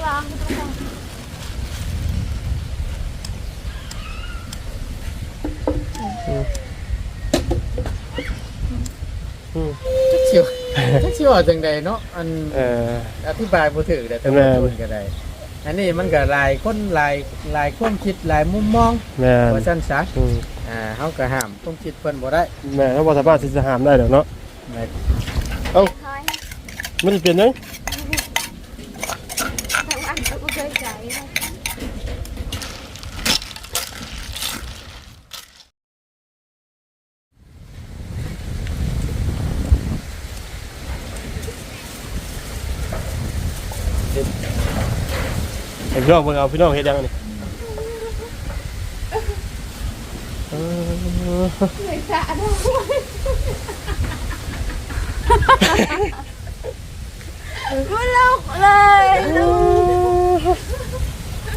กลางไม่ต้องอืมจักสิวจักสิว่าจังใดเนาะอันเออ อธิบายบ่ถูกแต่แม่ตัวก็ได้อันนี้มันก็หลายคนหลายหลายความคิดหลายมุมมองแม่นว่าซั่นซะอืมอ่าเฮาก็ห้ามความคิดเพิ่นบ่ได้แม่เขาบ่สามารถที่จะห้ามได้ดอกเนาะแม่เอ้าคอยมันสิเป็นหยัง ทางอันก็เคยใจ ให้พี่ น้องเบิ่งเอาพี่น้องเฮ็ดหยังนี่เออเลยสะด้มันลกเลยลุก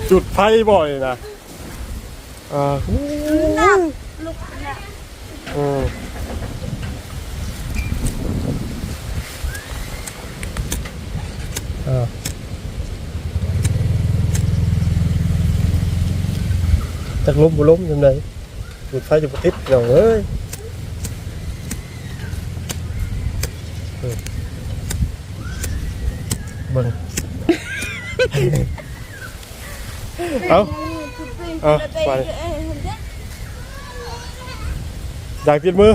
จุดไฟบ่อยนะอ่านับลุกนะอืมอ่า จักล้มบ่ล้มจังไดจุดไฟจะบ่ติดพี่น้องเอ้ยเบิ่งเอาเอาไปอยากติดมือ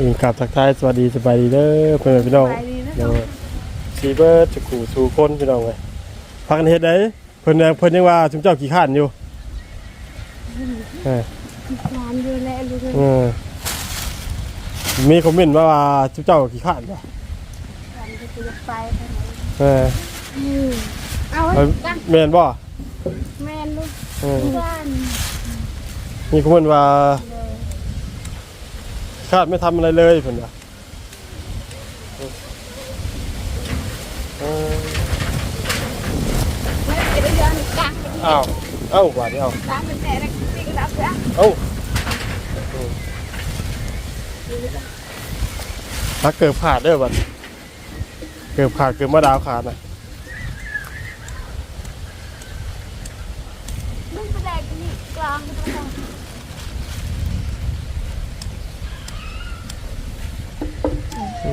อื่นกลับทักทายสวัสดีสบายดีเด้อเพื่อนพี่น้องเดี๋ยวซีเบิร์ดจะขู่สู่คนพี่น้องเลยพักกันเฮ็ดได้เพิ่นยังเพิ่นยังว่าจุมเจ้าขี้ข้านอยู่เออการดูแลลูกเออมีคอมเมนต์มาว่าจุมเจ้าขี้ข้านป่ะการจะไปเออเอาเอ้ยตั้งแม่นบ่แม่ลูกเออบ้านมีคอมเมนต์ว่าเลย คาดไม่ทำอะไรเลยเพิ่นว่าเออไม่ไปเดินกลางอ้าวเอ้าบานเอากลาเป็นแต่ละปีก็รับแล้วเอ้าถ้าเกิดขาดเด้อบัดเกิดขาดเกิดมาดาวขาดนะ มึงไปได้กันนี่กลางไม่ต้อง อื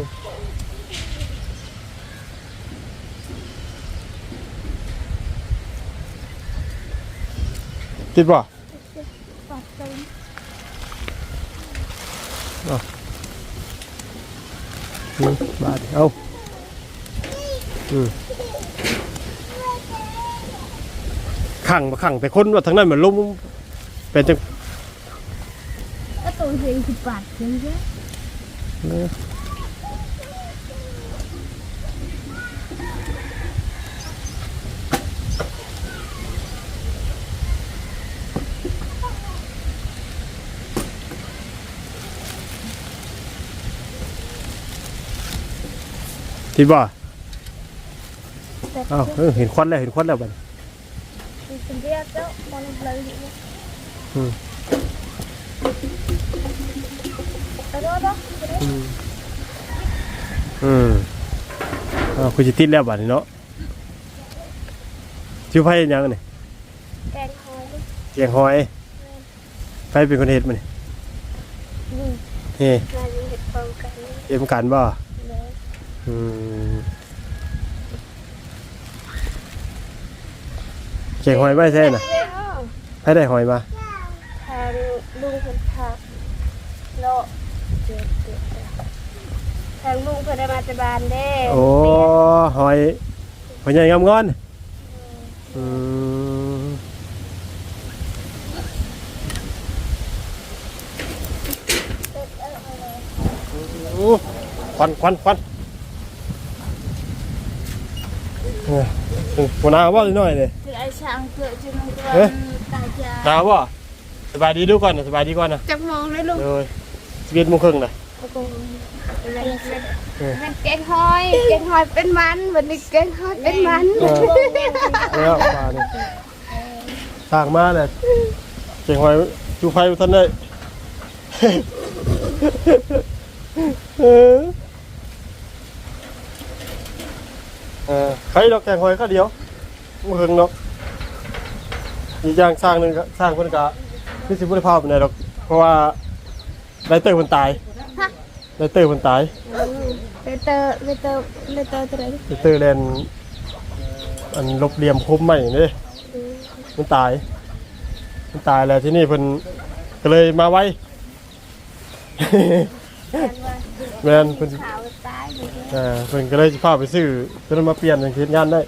มติดบ่ปัดเต็มอืมบาดเอาอืมขังบ่ขังแต่คนว่าทางนั้นมันล้มเป็นจัง ตัวเสียงสิบบาทเพียงแค่ติดบ่เอ้าเออเห็นควันแล้ว เห็นควันแล้วบัดเป็นเรียกแล้วมันเลยอยู่อืมอืม อืมอ้าวคุณจะติดแล้วบัดนี้เนาะชื่อไพ่ยังนี่แกงคอยลูกเกียงหอยไพ่เป็นคนเฮ็ดมันนี่เฮ้นายเห็ดฟองกันเอ็มกันบ่เลยอืมเกียงหอยไม่ใช่น่ะไพ่ได้หอยมา ทางลุงคนขับโลเจ็ดเจ็ด ทางลุงเพิ่นได้มาจากบ้านเด้โอ้หอยหอยใหญ่งามงอนอืมโอ้ควันควันควันเออหัวหน้าว่าหน่อยเลย คือไอ้ช้างเกิดจนมันตัวเอ๊ะ ตายจ้าหนาวบ่สบายดีดูก่อนนะสบายดีก่อนนะจักมองเลยลูกเลย สิบเอ็ดโมงครึ่งนะเป็นแกงหอยแกงหอยเป็นมันวันนี้แกงหอยเป็นมันเออแล้วปลาเนี่ยสร้างมาเลยเก่งหอยจูไฟท่านได้เออเออใครดอกแกงหอยข้าวเดียวบ่เฮิงดอกอีกอย่างสร้างหนึงก็สร้างเพิ่นก็คือสิบ่ได้พาไปไหนดอกเพราะว่า ไดเตอร์เพิ่นตายฮะไดเตอร์เพิ่นตายเลเตอร์เลเตอร์เลเตอร์ตัวไหนไดเตอร์แลนอันลบเหลี่ยมคมใหม่นี่มันตาย มันตายแล้วที่นี่เพิ่นก็เลยมาไว้ แม่นว่าแม่นเพิ่นสิขาวตายเลยเนี่ยอ่าเพิ่นก็เลยสิพาไปซื้อเพิ่นมาเปลี่ยนจังเฮ็ดงานได้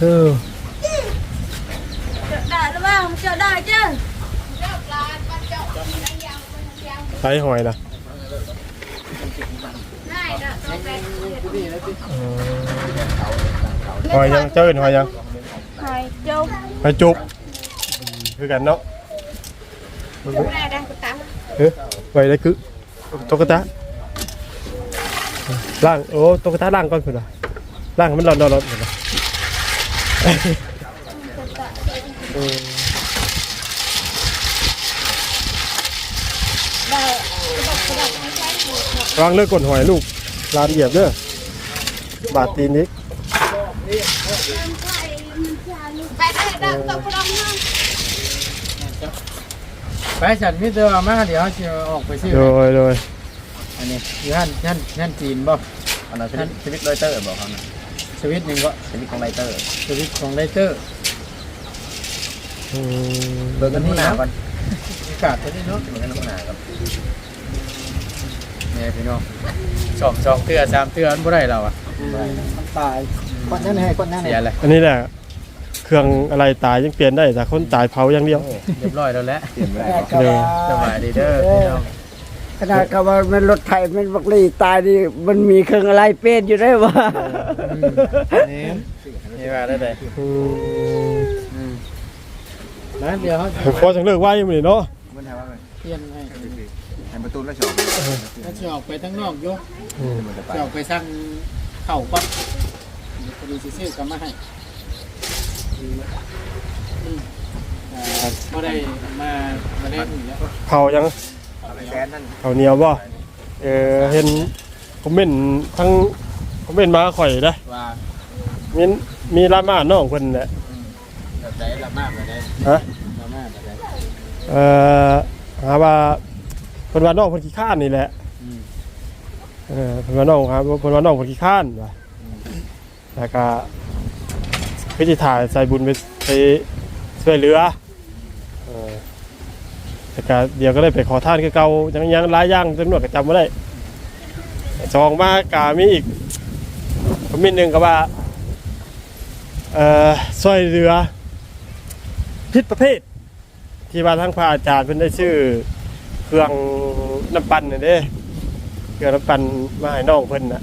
เออ ได้หรือเปล่า เจอได้จ้ะใช้หอยล่ะได้เด้อต้องไปหอยยังเจ้าเอิ้นหอยยังหอยจุ๊บหอยจุบคือกันเนาะได้ได้ก็ตามเฮ้ยไว้ได้คือตุ๊กตาล่างโอ้ตุ๊กตาล่างก่อนพุ่นน่ะล่างให้มันร้อนๆๆพุ่นน่ะเออได้กระดกกระดกไม่ใช่หมด วางเลิกกดหอยลูกลานเหยียบเด้อบาดตีนนี้ไปได้ได้ตกกระดกนะไปฉันมีแต่ว่ามาเดี๋ยวสิออกไปซื้อโดยโดยอันนี้อยู่หั่นหั่นหั่นจีนบ่อันนั้นชีวิตชีวิตไรเตอร์บอกเขานะสวิตช์หนึงก็ชีวิตของไรเตอร์สวิตช์ของไลเตอร์อืมเบิกเงินผู้หนาก่อนอากาศตัวนี้เนาะเบิกเงินผู้หนาครับเนี่ยพี่น้องสองสองเตือสามเตือมันบ่ได้เราอะมันตายคนนั้นให้คนนั้นเสียเลยอันนี้แหละเครื่องอะไรตายยังเปลี่ยนได้แต่คนตายเผาอย่างเดียวเรียบร้อยแล้วแหละเปลี่ยนไปได้เดี๋ยวสบายดีเด้อพี่น้องขนาดกับว่ามันรถไถมันบักลีตายนี่มันมีเครื่องอะไรเป็นอยู่ได้วะนี่นี่ว่าได้เลยอืมอืมแล้วเดี๋ยวเขาขอจังเลิกไว้มื้อนี้เนาะมันทำว่าไงเปลี่ยนให้ให้ ประตูแล้วชอบถ้าจะออกไปทั้งนอกโยกอืมมันจะไปจะออกไปสั่งเข่าก่อนพอดีสิซื้อกลับมาให้อืมอ่าบ่ได้มามาเล่นอยู่แล้วเผายังเอาไปแสนนั่นเผาเหนียวบ่เออเห็นคอมเมนต์ทั้งคอมเมนต์มาข่อยเด้อว่ามีมีรามาน้องเพิ่นแหละแบบไหนละมากแบบไหนฮะละมากแบบไหนเอ่อหาว่า เพิ่นว่าน้องเพิ่นขี้ข้านนี่แหละอืมเออเพิ่นว่าน้องครับเพิ่นว่าน้องเพิ่นขี้ข้านว่ะแล้วก็คือสิถ่ายใส่บุญไปไปช่วยเหลือเออแต่ก็เดี๋ยวก็ได้ไปขอทานคือเก่ายังยังหลายอย่างตำรวจก็จำบ่ได้จองมากามีอีกคอมเมนต์หนึงก็ว่าเอ่อช่วยเหลือผิดประเภท ที่ว่าทั้งพระอาจารย์เพิ่นได้ชื่อ เครื่องน้ำปั่นน่ะเด้เครื่องน้ำปั่นมาให้น้องเพิ่นน่ะ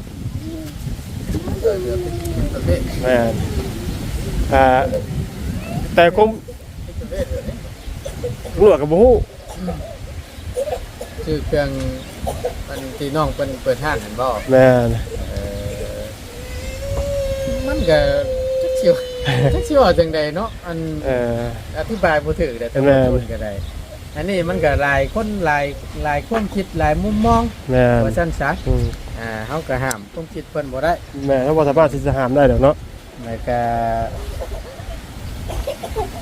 แม่นอ่าแต่คงตำรวจก็บ่ฮู้ชื่อเครื่องมันที่น้องเป็นเปิดห้างเห็นบ่แม่นเออมันก็จักเชียวจักเชียวจังใดเนาะอันเอ่ออธิบายบ่ถูกแต่แม่ตัวตนก็ได้ อันนี้มันก็หลายคนหลายหลายความคิดหลายมุมมองแม่นว่าซั่นซะอืมอ่าเฮาก็ห้ามความคิดเพิ่นบ่ได้แม่นเราบ่สามารถที่จะห้ามได้ดอกเนาะแล้วก็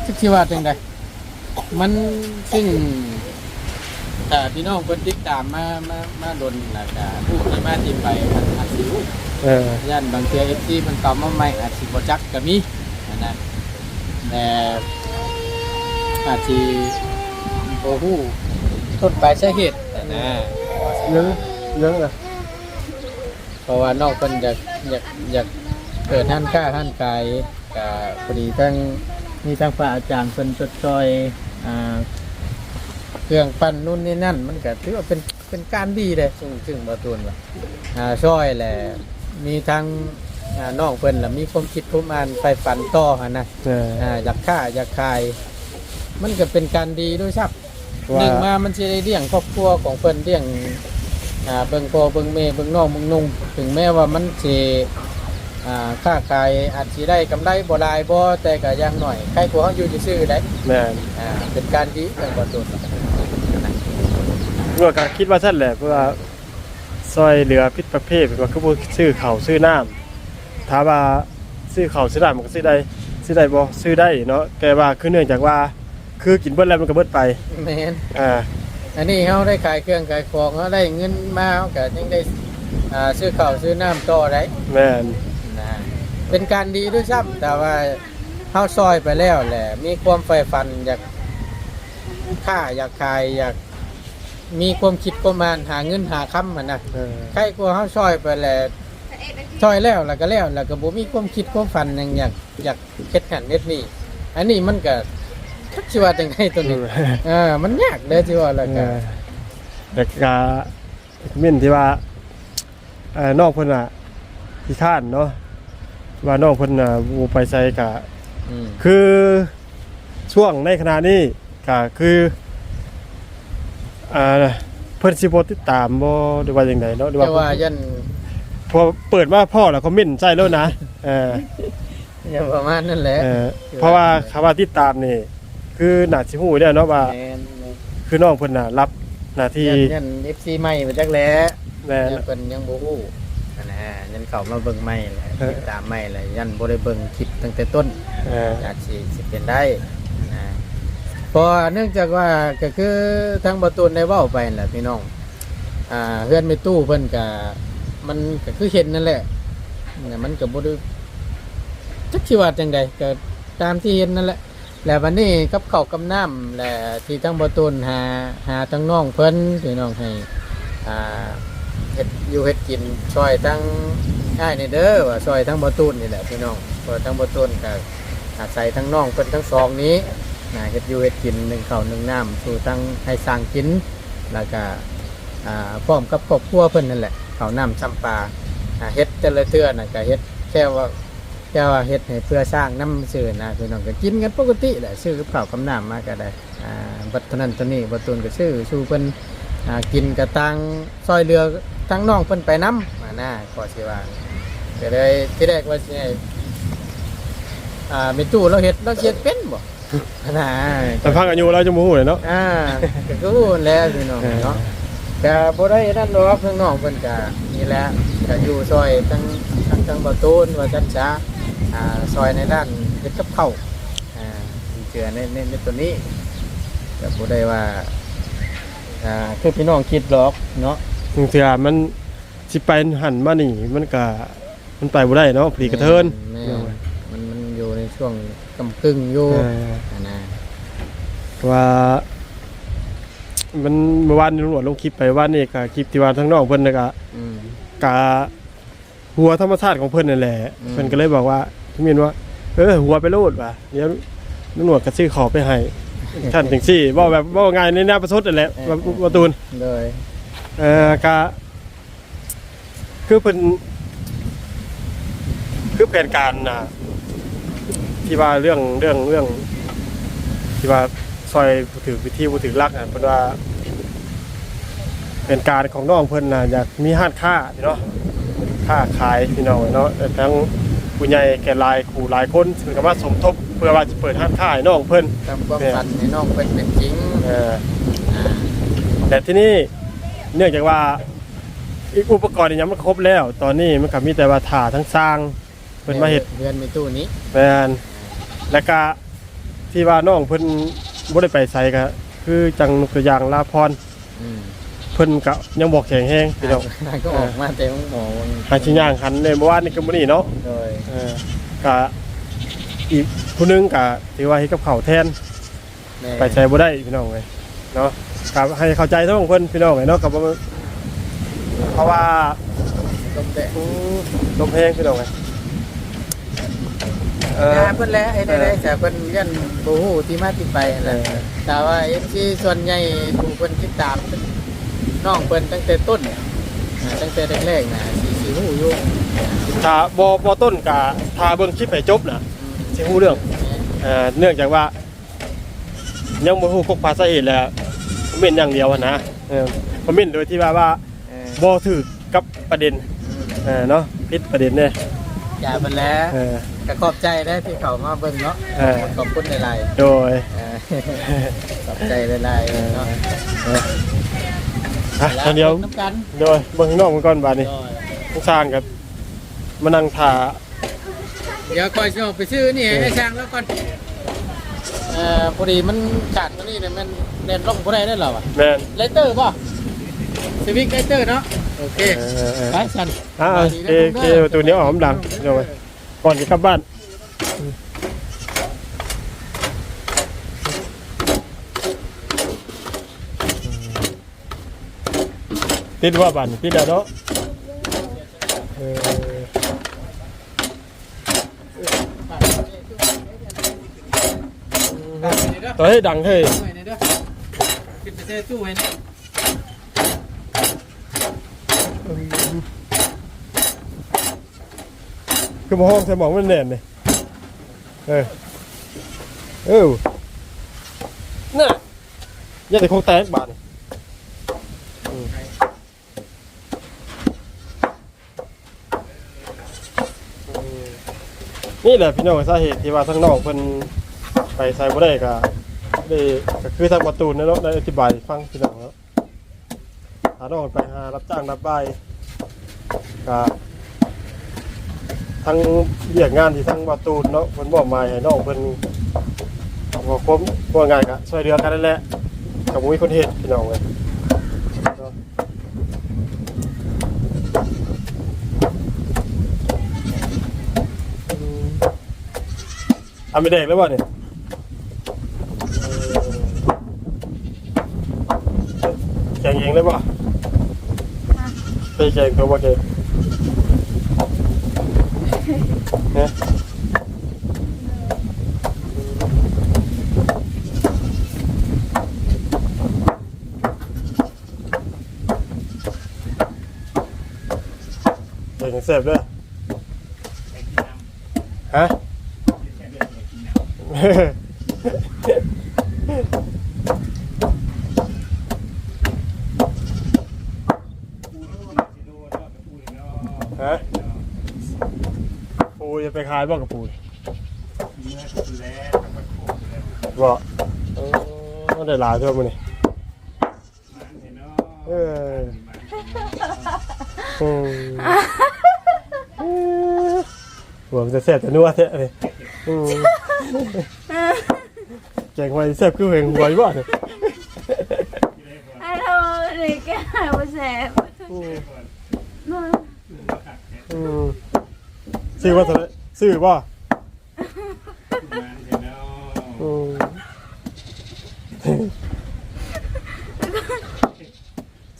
จักสิว่าจังใดมันซึ่งแต่พี่น้องเพิ่นติดตามมามามาดนแล้วก็ผู้ที่มาที่ไปมันอาจสิรู้ เออ ย่านบางเทีเอฟซีมันตอบมาใหม่อาจสิบ่จักก็มีอันนั้นแต่อาจสิ บ่ฮู้ต้นปลายสาเหตุนะเรื่องเรื่องน่ะเพราะว่าน้องเพิ่นอยากอยากอยากเกิดท่านค้าท่านขายก็พอดีทั้งมีทั้งพระอาจารย์เพิ่นจดจอยอ่าเครื่องปั้นนู่นนี่นั่น มันก็ถือว่าเป็นเป็นการดีเลยซึ่งซึ่งบ่ตูนว่าอ่าช่อยแหละมีทั้งอ่าน้องเพิ่นล่ะมีความคิดความอ่านไปฝันต่อหั่นนะเอออ่าอยากฆ่าอยากขาย มันก็เป็นการดีด้วยครับ หว่านึ่งมามันจะได้เลี้ยงครอบครัวของเพิ่นเลี้ยงอ่าเบิ่งพ่อเบิ่งแม่เบิ่งน้องเบิ่งนุ่งถึงแม้ว่ามันสิอ่าค้าขายอาจสิได้กำไรบ่หลายบ่แต่ก็อยังหน่อยใครกลัวเฮาอยู่ซื่อๆได้แม่นอ่าเป็นการดีทางบ่ตุนเมื่อก็คิดว่าซั่นแหละเพราะว่าซอยเหลือพิษประเภทว่าคือบ่ซื้อข้าวซื้อน้ำถามว่าซื้อข้าวซื้อน้ำมันก็ซื้อได้ซื้อได้บ่ซื้อได้เนาะแต่ว่าคือเนื่องจากว่า คือกินเบิดแล้วมันก็เบิดไปแม่นอ่าอันนี้เฮาได้ขายเครื่องขายของเฮาได้เงินมาเฮาก็ยังได้อ่าซื้อข้าวซื้อน้ำต่อได้แม่นนะเป็นการดีด้วยซ้ำแต่ว่าเฮาซอยไปแล้วแหละ มีความใฝ่ฝันอยากค่าอยากขายอยากมีความคิดประมาณหาเงินหาค้ำมันนะเออใครกลัวเฮาซอยไปแล้วซอยแล้วแล้วก็แล้วแล้วก็บ่มีความคิดความฝันหยังอยากอยากเฮ็ดหันเฮ็ดนี่อันนี้มันก็ ทักสิว่าจังไดตัวนี้เออมันยากเด้อที่ว่าแล้วเอก็อแต่ก็มินที่ว่าเอ่อน้องเพิ่นน่ะที่ข้านเนาะว่าน้องเพิ่นน่ะบ่ไปใส่กะอืมคือช่วงในขณะนี้ก็คืออ่าเพิ่นสิบ่ติดตามบ่หรือว่าจังไดเนาะหรือแต่ว่าว่ายันพอเปิดมาพ่อแล้วคอมเมนต์ใส่แล้วนะเออยันประมาณนั้นแหละเออเพราะว่าคำว่าติดตามนี่ คือน่าสิฮู้เนี่ยเนาะว่า แม่นคือน้องเพิ่นน่ะรับหน้าที่ยันยัน FC ใหม่มาจักแหล้วแม่น ยันเป็นยังบ่ฮู้อันนะยันเข้ามาเบิ่งใหม่แหละเออ ติดตามใหม่แหละยันบ่ได้เบิ่งคลิปตั้งแต่ต้น เอออาจสิสิเป็นได้นะเพราะเนื่องจากว่าก็คือทางประตูนได้เว้าไปนั่นแหละพี่น้อง อ่าเฮือนไม่ตู้เพิ่นก็มันก็คือเห็นนั่นแหละเนี่ยมันก็บ่ได้จักสิว่าจังใดก็ตามที่เห็นนั่นแหละ แล้ววันนี้กับข้ากับน้ำและที่ทั้งประตูนหาหาทั้งน้องเพิ่นพี่น้องให้อ่าเฮ็ดอยู่เฮ็ดกินช่วยทั้งอ้ายนี่เด้อว่าช่วยทั้งประตูนนี่แหละพี่น้องเพราะทั้งประตูนก็อาศัยทั้งน้องเพิ่นทั้งสองนี้นะเฮ็ดอยู่เฮ็ดกินหนึ่งเขาหนึ่งน้ำสู่ทั้งให้สร้างกิน แล้วก็อ่าพร้อมกับครอบครัวเพิ่นนั่นแหละเขาน้ำซ้ำปลาอ่าเฮ็ดแต่ละเทื่อน่ะก็เฮ็ดแค่ว่า แค่ว่าเฮ็ดให้เพื่อสร้างน้ำซื้อนะพี่น้องก็กินกันปกติแหละซื้อกับข้าวกับน้ำมาก็ได้อ่าบัดเท่านั้นตัวนี้บัดตูนก็ซื้อสู่เพิ่นอ่ากินกระตังซอยเรือทั้งน้องเพิ่นไปน้ำมาหน้าก็สิว่าก็เลยที่แรกว่าสิให้อ่ามีตู้เราเฮ็ดเราเฮ็ดเป็นบ่น่าแต่ฟังอายุเราจะบ่ฮู้เลยเนาะ อ่าก็คือพูดแล้วพี่น้องเนาะแต่บ่ได้นั่นหรอกข้างนอกเพิ่นก็นี่แหละก็อยู่ซอยทั้งทั้งทั้งประตูนว่าจัดจ้า อ่าซอยในด้านเฮ็ดกับข้าวอ่าเจือในในในตัวนี้ก็บ่ได้ว่าอ่าคือพี่น้องคิดหรอกเนาะบางเทื่อมันสิไปหันมานี่มันก็มันไปบ่ได้เนาะพลีกระเทินแม่มันมันอยู่ในช่วงกำกึ่งอยู่เอออ่านะว่า มันเมื่อวานนี้ตำรวจลงคลิปไปว่านี่ก็คลิปที่ว่าทั้งน้องเพิ่นน่ะก็ อืมกะหัวธรรมชาติของเพิ่นนั่นแหละ อืม เพิ่นก็เลยบอกว่า ทุมินว่า เออหัวไปโลดว่ะเดี๋ยวตำรวจก็ซื้อของไปให้ท่านจังซี่เว้าแบบเว้าง่ายในหน้าประชดนั่นแหละว่าว่าตูนโดยเอ่อกะคือเป็นคือแผนการนะที่ว่าเรื่องเรื่องเรื่อง ที่ว่าซอยผู้ถือวิธีผู้ถือรักอะเป็นว่าเป็นการของน้องเพิ่นนะอยากมีห้านค้าพี่เนาะค้าขายพี่น้องเนาะแต่ทั้ง ผู้ใหญ่แก่หลายคู่หลายคนถึงกับว่าสมทบเพื่อว่าจะเปิดห้านค้าให้น้องเพิ่นทำความฝันให้น้องเป็นเป็นจริงเอออ่าแต่ที่นี่เนื่องจากว่าอีกอุปกรณ์นี่ยังไม่ครบแล้ว ตอนนี้มันก็มีแต่ว่าถ่าทั้งสร้างเพิ่นมาเฮ็ดเพื่อนมีตู้นี้แมนแล้วก็ที่ว่าน้องเพิ่นบ่ได้ไปใส่ก็คือจังนกตัวอย่างลาพรอืม เพิ่นก็ยังบ่แข็งแรงพี่น้องนายก็ออกมาแต่หมอวันหาชิย่างหันในเมื่อวานนี่ก็บ่นี่เนาะโดยเออก็อีกผู้หนึงก็ถือว่าเฮ็ดกับข้าวแทนแม่ไปใช้บ่ได้พี่น้องเอ้ยเนาะก็ให้เข้าใจทั้งเพิ่นพี่น้องเอ้ยเนาะก็บ่เพราะว่าต้มแดงอืมลมแพงพี่น้องไงเออเพิ่นแล้วไอ้ได้ได้แต่เพิ่นยันบ่ฮู้ที่มาที่ไปนั่นแหละแต่ว่า FC ส่วนใหญ่ผู้เพิ่นติดตาม น้องเพิ่นตั้งแต่ต้นอ่าตั้งแต่แรกๆนะสิสิฮู้อยู่ถ้าบอบอต้นกับถ้าเบิ่งคลิปให้จบนะอืมสิฮู้เรื่องเอ่อเนื่องจากว่า ยังบ่ฮู้กกภาษาเหตุแล้วคอมเมนต์อย่างเดียวอะนะเออคอมเมนต์โดยที่ว่าว่าเออบ่ถูกกับประเด็นอืมเออเนาะผิดประเด็นเนี่ยอย่ามันแล้วเออ ก็ขอบใจได้ที่เขามาเบิ่งเนาะเออ ขอบคุณหลายโดย ๆเออขอบใจหลายๆเนาะอ่ะตอนเดียวน้ำกันโดยเบิ่งข้างนอกมันก่อนบาดนี้โดยต้องสร้างกันมานั่งถ่าเดี๋ยวคอยสิออกไปซื้อนี่ให้ช่างแล้วก่อนเอ่อพอดีมันขาดตัวนี้เนี่ยมันเล่นลงบ่ได้ได้หรอวะแม่นไลเตอร์ป่ะซีวิกไลเตอร์เนาะโอเคเออเออไปสันอ่าเคเคประตูนี้ออกมันดังเดี๋ยวไปก่อนจะกลับบ้าน ติดว่าบ้านติดแล้วเนาะเออตัวให้ดังเฮ้ยขึ้นไปเซ่ตู้ให้นะคือมาห้องใส่หมองมันแน่นเลยเออเออน่ะอยังแต่คงแตกบาดนี่อืมอืม นี่แหละพี่น้องสาเหตุที่ว่าทั้งนอกเพิ่นไปใส่บ่ได้ก็ได้ก็คือทางประตูนนเนาะได้อธิบายฟังพี่น้องเนาะหาน้องไปหารับจ้างรับใบก็ทั้งเรียกงานที่ทั้งประตูนเนาะเพิ่นบอกมาให้น้องเพิ่นบ่คมบ่ง่ายก็ช่วยเหลือกันนั่นแหละก็บ่มีคนเฮ็ดพี่น้องเอ้ยเนาะอืมทำไม่เด็กแล้วบ่เนี่ยแข่งเองเลยป่ะไปแข่งตัวบ่เก่งเนี่ยเก่งเสพด้วยฮะ ฮะปูจะไปขายบ่กับปูบ่เออได้หลายเท่ามั้นี่เอออืมหัวมันจะแซ่บจะนัวแท้เลยอืม แกงไว้แซ่บคือเหงหวยบ่เนี่ยฮัลโหลนี่แกหายว่าแสบอืมมาอืมซื้อว่าเท่าไหร่ซื้อบ่อืม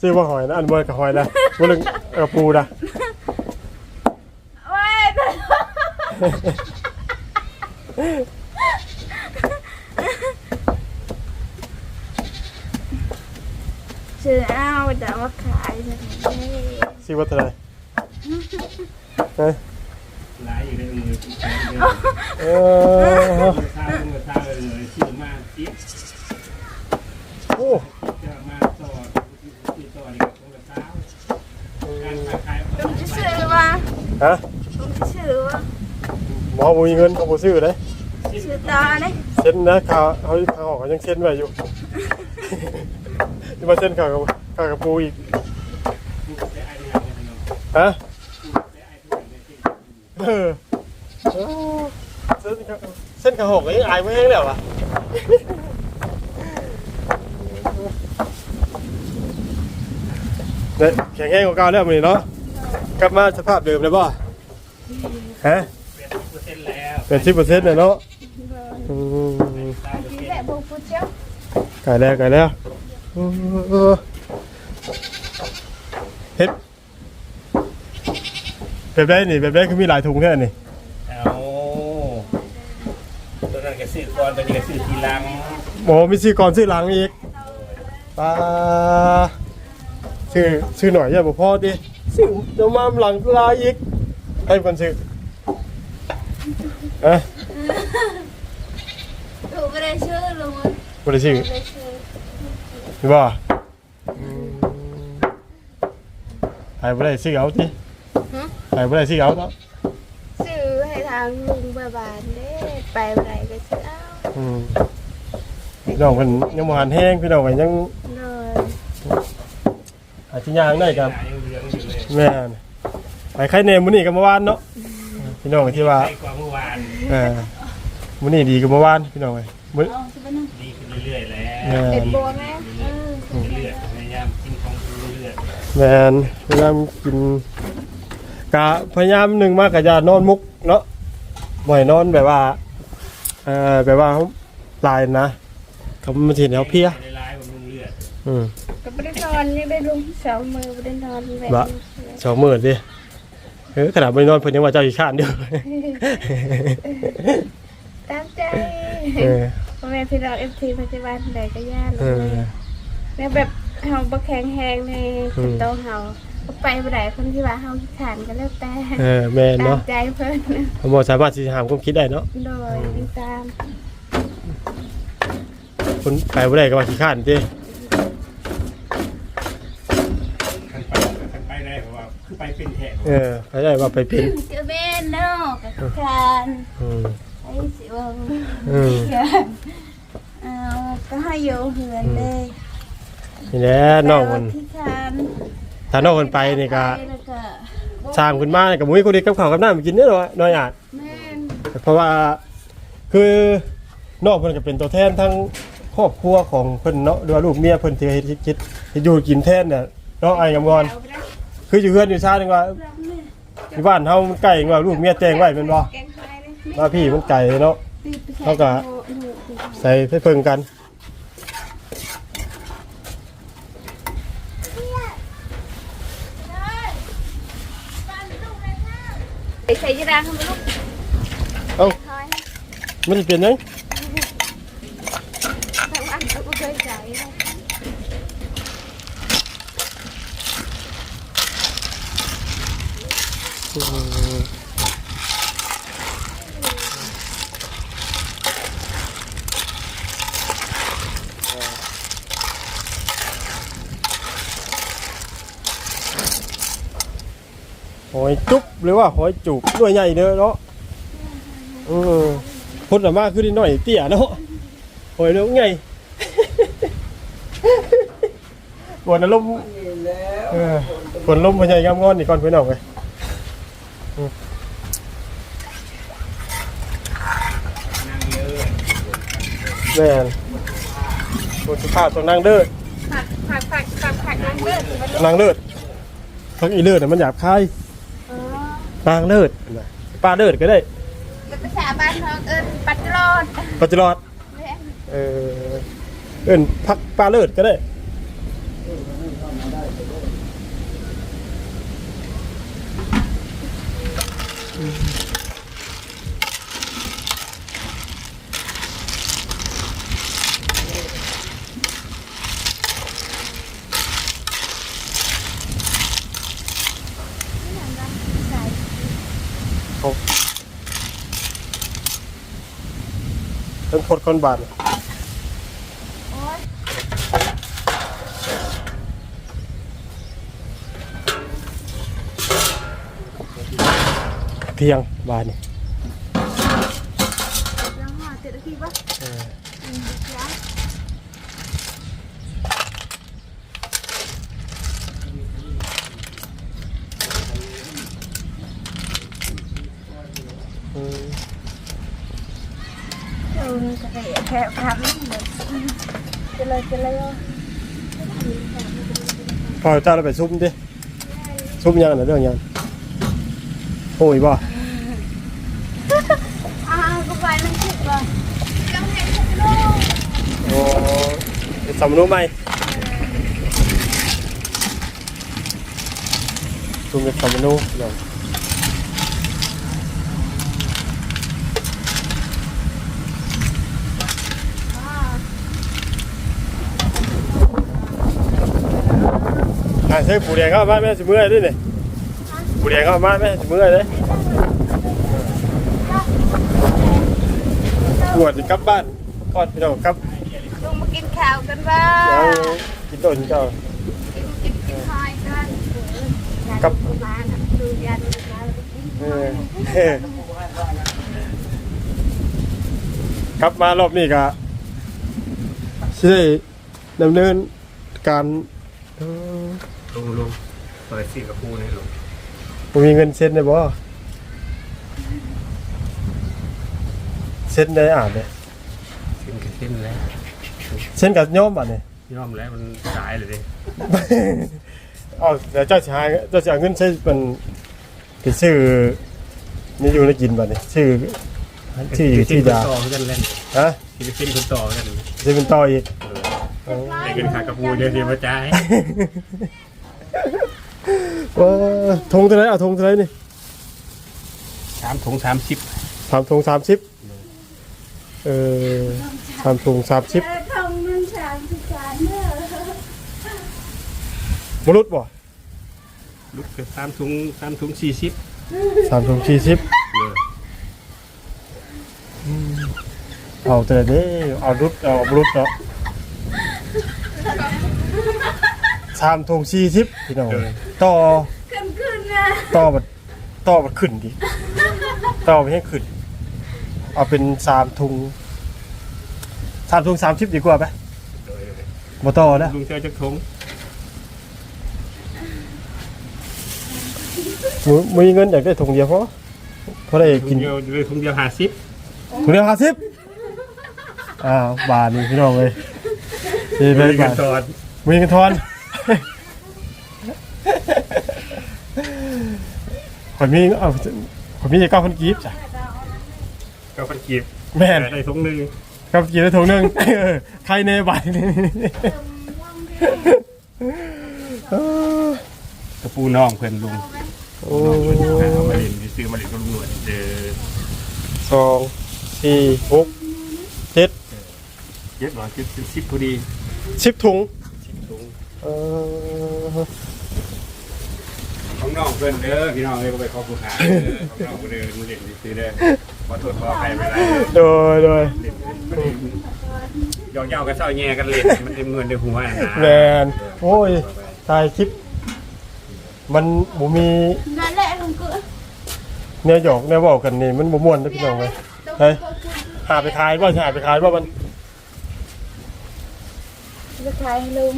ซื้อว่าหอยนะอันเบอร์กับหอยนะว่าเรื่องเออปูนะเว้ยแต่ซื้อเอาแต่ว่าขายจะไม่ ซื้อ ว่าเท่าไหร่เอ้ยหลายอยู่ในมือที่ใช้เดินเออทางมือทางเลยชื่อมาจิ๊บโอ้จะมาต่อที่ต่อนี่ก็ต้องกระเช้าการค้าขายลุงจะซื้อว่าฮะลุงจะซื้อว่าหมอบ่มีเงินเขาบ่ซื้อเลยซื้อตาเลยเซ็นนะข่าวเขาข่าวออกเขายังเซ็นไว้อยู่จะมาเซ็นข่าวกับข่าวกับปูอีก ได้ไอ้เนี่ยเนาะ ฮะ ได้ไอ้ทุกอย่างได้ที่ เออเออเส้นข้าว เส้นข้าวหกยังอายไม่แห้งแล้วอะเนี่ยแข็งแห้งกว่าเก่าแล้วมันนี่เนาะกลับมาสภาพเดิมเลยป่ะฮะเปอร์เซ็นต์แล้วเป็นสิบเปอร์เซ็นต์เลยเนาะอืมกินแบบบุฟเจ้าไก่แล้วไก่แล้วเออเฮ็ดแบบได้นี่แบบได้คือมีหลายถุงแค่นี้เอา ตัวนั้นก็ซื้อก่อนตัวนี้ก็ซื้อทีหลังโอ้มีซื้อก่อนซื้อหลังอีกปลาซื้อซื้อหน่อยอย่าบอกพ่อดิซื้อเดี๋ยวมาหลังลาอีกให้คนซื้อเอ๊ะลุงไม่ได้ชื่อลุงบ่ได้ซื้อไม่ได้ชื่อหรือบ่ใครบ่ได้ซื้อเอาติใครบ่ได้ซื้อเอาเนาะซื้องลุงบาบานเด้ ไปบ่ไหนก็สิเอาอืมพี่น้องเพิ่นยังบ่หันแห้งพี่น้องก็ยังเลยอาจสิย่างได้ครับยังเหลืองอยู่เลยแม่นไปไข่เนมมื้อนี้ก็เมื่อวานเนาะพี่น้องที่ว่าใกล้กว่าเมื่อวานเออมื้อนี้ดีกว่าเมื่อวานพี่น้องเอ้ยมื้อดีขึ้นเรื่อยๆแล้วแม่เอ็ดนบัวไหมเออเรื่อยๆพยายามกินของเรื่อยแม่นพยายามกินกะพยายามหนึงมากก็จะนอนมุกเนาะบ่ให้นอนแบบว่า เอ่อแบบว่าลายนะก็มันสิแนวเพลียในร้ายบำรุงเลือดอืม ก็ไม่ได้นอนนี่ได้ลุงสองมือไม่ได้นอนแบบบะ สองหมื่นดิเออขนาดไม่นอนเพิ่นยังว่าเจ้าอีกข้านเดียวตามใจเออพ่อแม่พี่น้องเอฟทีปัจจุบันใดก็ย่านเอเลอยแล้วแบบเฮาบ่แข็งแรงในอืม โตะเฮาก็ ไปบ่ได้คนที่ว่าเฮาขี้ขานก็แล้วแต่เออแม่นตามเนาะใจเพิ่นผมบ่สามารถที่จะหามความคิดได้เนาะโดยติดตามคนไปบ่ได้ก็ว่าขี้ข้านติขันไปขันไปได้เพราะว่าคือไปเป็นแทะเออไปได้ว่าไปเป็นก็แม่นเนาะก็ขี้ขานอืมไอ้สิว่าอืมขี้ขานเอาก็ให้อยู่เหือนเลยนี่แหละน้องมันขี้ขาน ถ้าน้องมันไปนี่ก็แล้วก็สร้างขึ้นมานี่ก็บ่มีคนเดีกับข้าวกับน้ำกินเด้อน้อยอาจ แม่นเพราะว่าคือน้องเพิ่นก็เป็นตัวแทนทั้งครอบครัวของเพิ่นเนาะหรือว่าลูกเมียเพิ่นที่เฮ็ดเฮ็ดเฮ็ดเฮ็ดอยู่กินแทนเนี่ยเนาะไอ้กำงอนเอาไปนะคืออยู่เฮือนอยู่ชาตินึงว่าที่บ้านเฮามันไก่ว่าลูกเมียแจ้งไว้แม่นบ่แกงไฟเลยว่าพี่มันไก่เนาะตีไปแค่เขาก็โอ้โหตีไปใส่ไปเพิ่งกัน ไอ้ใส่ยีราฟทำไมลูกเอ้า ทอย มันสิเป็นหยัง ทั้งวันก็บ่เคยใส่เลย ห อยจุ๊บหรือว่าหอยจูบด้วยใหญ่เด้อเนาะเออคนละมากคือนิดหน่อยเตี้ยเนาะหอยเด้อไงกวนอารมณ์เออกวนลมพญายงามงอนนี่ก่อนเพิ่นเอาไปนั่งเยอะแม่นบนสุภาพต้องนั่งเด้อผักผักผักผักผักนางเลิศมันนางเลิศพักอีเลิศน่ะมันหยาบคาย อ๋อนางเลิศน่ะป้าเลิศก็ได้เป็นภาษาบ้านเขาเอิ้นปัดรอดปัจจุบันแม่นเออเอิ้นพักป้าเลิศก็ได้ใส่ เป็น พดคนบาทเทียงบาทนี่ แล้วห่อเสร็จแล้วทีปะ เออ อืมแล้ว อืม เออจะไปแค่พับนี่เลยจะเลยจะเลย พอเจ้าเราไปซุ่มดิซุ่มยังน่ะเรื่องยังโอ้ยบ่อ้าวก็ไปมันถูกเลยยังเห็นถูกลูกโอ้เป็นสำนุไหมซุ่มเป็นสำนุเนาะ อะใช้ปูแดงเข้ามาแม่สิเมื่อยด้วยนี่ปูแดงเข้ามาแม่สิเมื่อยเลยปวดสิกลับบ้านก่อนพี่น้องกลับลุงมากินข้าวกันบ้ายังกินต้นเจ้ากินกินกินคอยกันกับมาน่ะดูยันนะคะเออกลับมารอบนี้ก็สิได้ดำเนินการเออ ลุงลุงเปิดสี่กับปูนี่ลุงบ่มีเงินเซ็นได้บ่เซ็นได้อ่านเลยสิ้นกันสิ้นแล้ว เซ็นกับโยมบัดนี้ย่อมแล้วมันสายเลยดิเอาเดี๋ยวเจ้าสิหาเจ้าสิเอาเงินใช้มันไปซื้อนี่อยู่ในกินบัดนี้ชื่อชื่ออยู่ที่ยาต่อกันเล่นฮะที่ไปสิ้นคนต่อกันจะเป็นต่ออีกได้เงินขากับปูเดี๋ยวเดี๋ยวมาจ่าย ว่าทงเท่าไหรเอาทงเท่าไหรนี่สามถุงสามสิบสามทงสามสิบเออสามทงสามสิบเออทำมันสามสิบสามเนอะมนุษย์บ่ลูกเกือบสามถุงสามถุงสี่สิบสามทงสี่สิบเออเอาแต่นี้เอารุดเอารุดเนาะ สามทงสี่สิบพี่น้องต่อขึ้นขึ้นนะต่อบัดต่อบัดขึ้นดิต่อไปให้ขึ้น เอาเป็นสามทุงสามทุงสามสิบดีกว่าไหมโดยบ่ต่อนะลุงเจอจักถุงมึงมีเงินอยากได้ถุงเดียวพอเพราะได้ถุกิงนเดียวเลยถุงเดียวห้าสิบถุงเดียวห้าสิบอ้าวบาทนี่พี่น้องเลยนี่ไปมีบากันทตอนมีเงินทอน คนมีเอาคนมีเก้าพันกีบจ้ะก็พันกีบแม่นได้ถุงหนึ่งเก้าพันกีบได้ถุงหนึ่งเออใครในบาทนี่เออกระปูน้องเพื่อนลุงโอ้เอามาเล่นซื้อมาเล่นกับลุงหนวดเจอสองสี่หกเจ็ดเยอะหน่อยคือสิบพอดีสิบถุงสิบถุงเออ ของน้องเพื่อนเด้อพี่น้องเลยก็ไปขอผู้หาเด้อของน้องเพื่อนเด้อมาเล่นซื้อเด้อขอโทษขอใครไปไรโดยโดยเล่นม่ได้ยอกเย้ากันเศร้าแย่กันเล่นมันเต็มเงินเดือหัวนะแมนโอ้ยถ่ายคลิป มันบ่มีนั่นแหละลุงเกือแนวหยอกแนวบอกกันนี่มันบ่ม่วนนะพี่น้องเลยเฮ้ยหาไปขายบ่าหาไปขายบ่ามันจะขายให้ลุง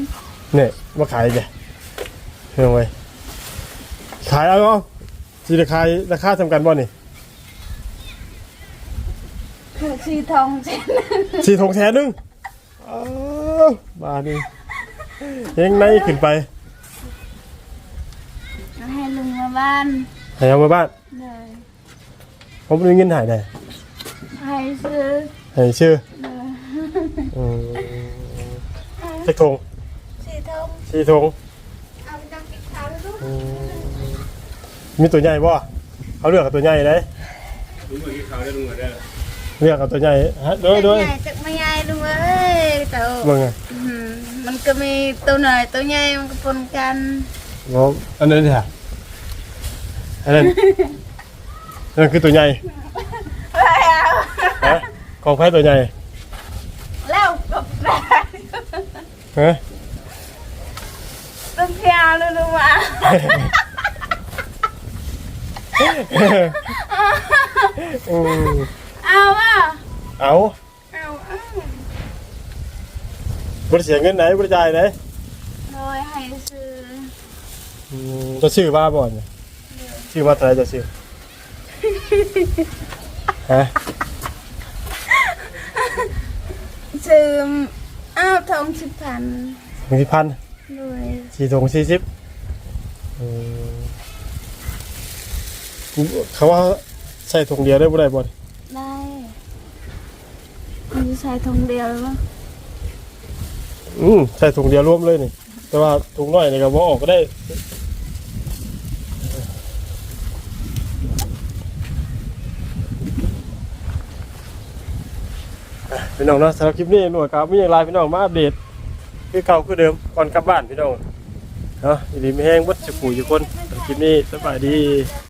เนี่ยมาขายแกเฮ้ยเว้ย ขายเอาเอาสิราคายราคาทำกันบ่นี่คือสีทองเส้นสี่ถุงแสนหนึงอ้าวบาทนี่ยังไงขึ้นไปให้ลุงมาบ้านให้เอามาบ้านเลยผมมีเงินหายได้ให้ซื้อให้ชื่อเลยอืมสักถุงสีทองสี่ถุงเอาไปตั้งติดขายลูก อืม มีตัวใหญ่บ่เขาเลือกเอาตัวใหญ่เลยลุงเหมือนที่เขาได้ลุงเหมือนเด้อเลือกเอาตัวใหญ่ฮะโดยโดยใหญ่จากไม่ใหญ่ลุงเอ้ยเต่าเบิ่งไงอืมมันก็มีตัวหน่อยตัวใหญ่มันก็ปนกันบ่อันนั้นนี่ฮะอันนั้นอันนั้นคือตัวใหญ่ไม่เอาฮะของแพ้ตัวใหญ่แล้วกับแฟนฮะต้องเที่ยวเลยลุงมา อืมเอาอะเอาเอาเอาบริเสียเงินไหนบริจ่ายไหนโดยให้ซื้ออืมจะชื่อว่าบ่อนยชื่อว่าอะไรจะชื่อ ฮะซื้ออ้าวทองสิบพันหนึ่งพันโดยสี่ถุงสี่สิบอืม เขาว่าใส่ถุงเดียวได้บ่ได้บ่อนได้มันจะใช้ทองเดียวหรือเปล่าอืมใส่ถุงเดียวรวมเลยนี่แต่ว่าถุงน้อยนี่ก็บ่ออกก็ได้อะพี่น้องเนาะสำหรับคลิปนี้หน่วยกับมีอย่างไรพี่น้องมาอัปเดตคือเก่าคือเดิมก่อนกลับบ้านพี่น้องเนาะอีดีไม่แห้งวัดจะปู่อยู่คนสำหรับคลิปนี้สบายดี